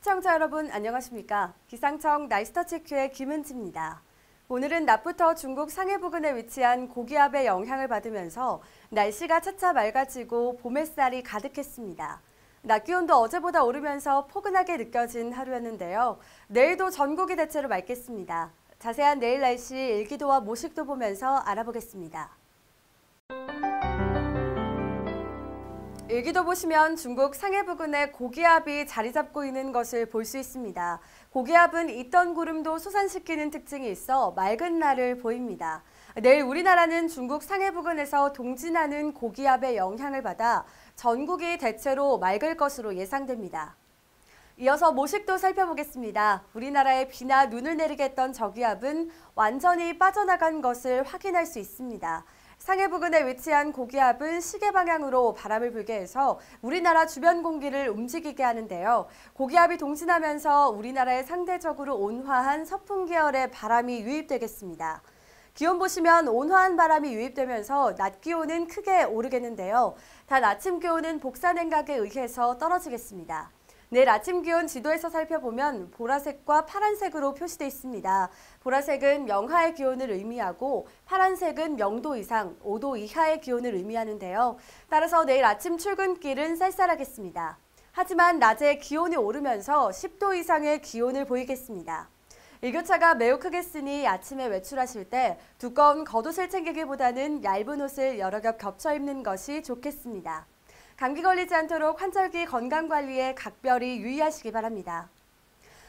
시청자 여러분 안녕하십니까? 기상청 나이스터치 큐의 김은지입니다. 오늘은 낮부터 중국 상해 부근에 위치한 고기압의 영향을 받으면서 날씨가 차차 맑아지고 봄 햇살이 가득했습니다. 낮 기온도 어제보다 오르면서 포근하게 느껴진 하루였는데요. 내일도 전국이 대체로 맑겠습니다. 자세한 내일 날씨 일기도와 모식도 보면서 알아보겠습니다. 일기도 보시면 중국 상해 부근에 고기압이 자리 잡고 있는 것을 볼 수 있습니다. 고기압은 있던 구름도 솟아시키는 특징이 있어 맑은 날을 보입니다. 내일 우리나라는 중국 상해 부근에서 동진하는 고기압의 영향을 받아 전국이 대체로 맑을 것으로 예상됩니다. 이어서 모식도 살펴보겠습니다. 우리나라에 비나 눈을 내리게 했던 저기압은 완전히 빠져나간 것을 확인할 수 있습니다. 상해 부근에 위치한 고기압은 시계 방향으로 바람을 불게 해서 우리나라 주변 공기를 움직이게 하는데요. 고기압이 동진하면서 우리나라에 상대적으로 온화한 서풍 계열의 바람이 유입되겠습니다. 기온 보시면 온화한 바람이 유입되면서 낮 기온은 크게 오르겠는데요. 단 아침 기온은 복사 냉각에 의해서 떨어지겠습니다. 내일 아침 기온 지도에서 살펴보면 보라색과 파란색으로 표시되어 있습니다. 보라색은 영하의 기온을 의미하고 파란색은 0도 이상, 5도 이하의 기온을 의미하는데요. 따라서 내일 아침 출근길은 쌀쌀하겠습니다. 하지만 낮에 기온이 오르면서 10도 이상의 기온을 보이겠습니다. 일교차가 매우 크겠으니 아침에 외출하실 때 두꺼운 겉옷을 챙기기보다는 얇은 옷을 여러 겹 겹쳐 입는 것이 좋겠습니다. 감기 걸리지 않도록 환절기 건강관리에 각별히 유의하시기 바랍니다.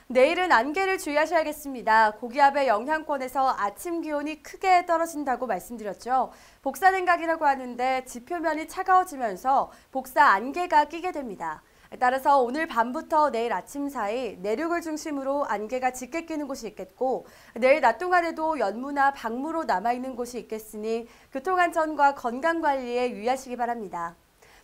내일은 안개를 주의하셔야겠습니다. 고기압의 영향권에서 아침 기온이 크게 떨어진다고 말씀드렸죠. 복사 냉각이라고 하는데 지표면이 차가워지면서 복사 안개가 끼게 됩니다. 따라서 오늘 밤부터 내일 아침 사이 내륙을 중심으로 안개가 짙게 끼는 곳이 있겠고 내일 낮 동안에도 연무나 방무로 남아있는 곳이 있겠으니 교통안전과 건강관리에 유의하시기 바랍니다.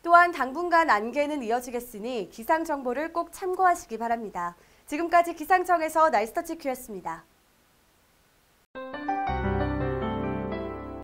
또한 당분간 안개는 이어지겠으니 기상 정보를 꼭 참고하시기 바랍니다. 지금까지 기상청에서 나이스터치 큐였습니다.